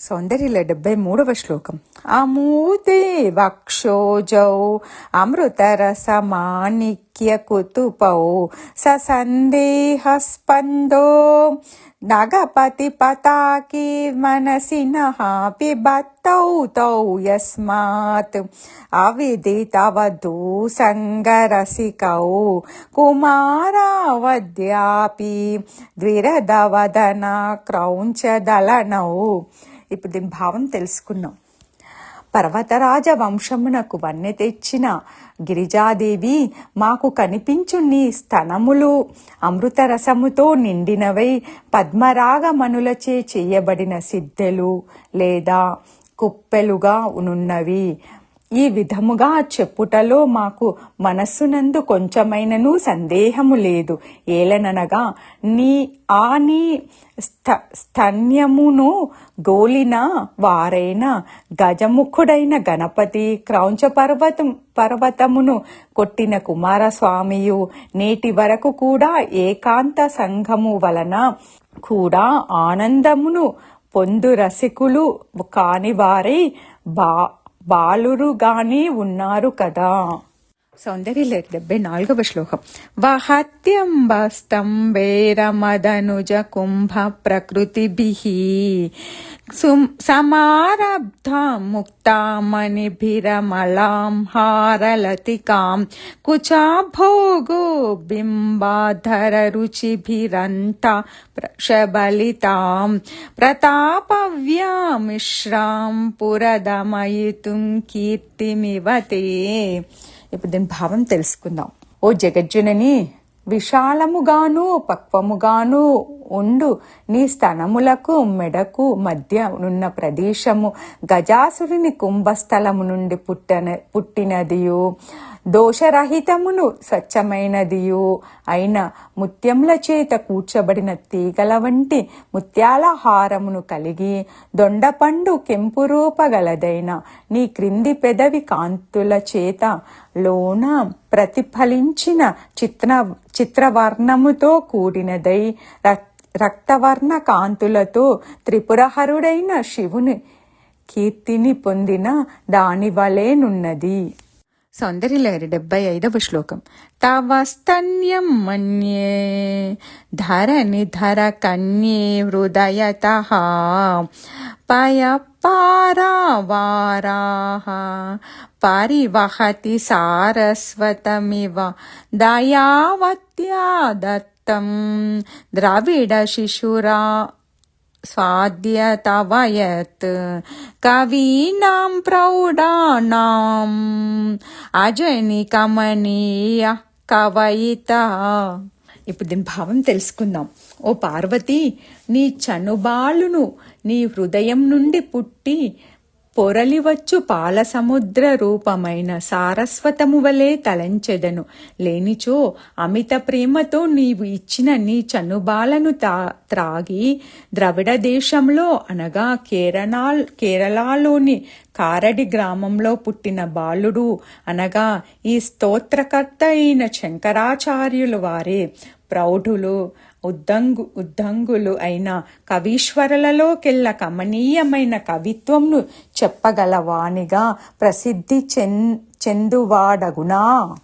సౌందర్యల డెబ్బై మూడవ శ్లోకం. అమూతే వక్షోజౌ అమృతరసమాణిక్య కుతుపౌ ససందేహస్పందో నగపతి పతాకి మనసినః పిబత్తౌ తౌ యస్మాత్ అవిదితవధూ సంగరసికౌ కుమారావద్యాపి ద్విరదవదన క్రౌంచదలనౌ ఇప్పుడు దీని భావం తెలుసుకున్నాం పర్వతరాజ వంశమునకు వన్నె తెచ్చిన గిరిజాదేవి మాకు కనిపించు నీ స్తనములు. అమృతరసముతో నిండినవై పద్మరాగమనులచే చేయబడిన సిద్ధెలు లేదా కుప్పెలుగా ఉన్నవి. ఈ విధముగా చెప్పుటలో మాకు మనస్సునందు కొంచెమైనను సందేహము లేదు. ఏలననగా నీ ఆ నీ స్థ స్తన్యమును గోలిన వారైన గజముఖుడైన గణపతి క్రౌంచ పర్వతం పర్వతమును కొట్టిన కుమారస్వామియు నేటి వరకు కూడా ఏకాంత సంఘము వలన కూడా ఆనందమును పొందు రసికులు కానివారై బా బాలురుగానే ఉన్నారు కదా. सौन्दर्यलब्बै नाल्गव श्लोकम् वहत्यम्बस्तम्बेरमदनुज कुम्भ प्रकृतिभिः समारब्धा मुक्ता मणिभिरमलाम् हारलतिकाम् कुचा भोगो बिम्बाधररुचिभिरन्ता शबलिताम् प्रतापव्यामिश्राम् पुरदमयितुम् कीर्तिमिव ते ఇప్పుడు దీని భావం తెలుసుకుందాం. ఓ జగజ్జునని విశాలముగాను పక్వముగాను ఉండు. నీ స్తనములకు మెడకు మధ్య ఉన్న ప్రదేశము గజాసురుని కుంభస్థలము నుండి పుట్టన పుట్టినదియు. దోషరహితమును స్వచ్ఛమైనదియు. అయిన ముత్యముల చేత కూర్చబడిన తీగల వంటి ముత్యాల హారమును కలిగి దొండపండు కెంపు రూపగలదైన నీ క్రింది పెదవి కాంతుల చేత లోన ప్రతిఫలించిన చిత్ర చిత్రవర్ణముతో కూడినదై రక్తవర్ణ కాంతులతో త్రిపురహరుడైన శివుని కీర్తిని పొందిన దాని వలేనున్నది సౌందర్యలహరి డెబ్బై ఐదవ శ్లోకం. తవ స్తన్యం మన్యే ధరణి ధర కన్యే హృదయత పయపారావారాः పరివహతి సారస్వతమివ దయావత్యా దత్తం ద్రవిడ శిశురా स्वाद्यतवयत् कवीनां प्रौढानाम् అజనికమనీయ కవయిత ఇప్పుడు దీని భావం తెలుసుకుందాం ఓ పార్వతి నీ చనుబాలును నీ హృదయం నుండి పుట్టి పొరలివచ్చు పాలసముద్ర రూపమైన సారస్వతము వలె తలంచెదను. లేనిచో అమిత ప్రేమతో నీవు ఇచ్చిన నీ చనుబాలను తా త్రాగి ద్రవిడ దేశంలో అనగా కేరళ కేరళలోని కారడి గ్రామంలో పుట్టిన బాలుడు అనగా ఈ స్తోత్రకర్త అయిన శంకరాచార్యులు వారే. ప్రౌఢులు ఉద్దంగు ఉద్దంగులు అయిన కవీశ్వరులలోకెల్లా కమనీయమైన కవిత్వంను చెప్పగలవానిగా ప్రసిద్ధి చెన్ చెందువాడగునా.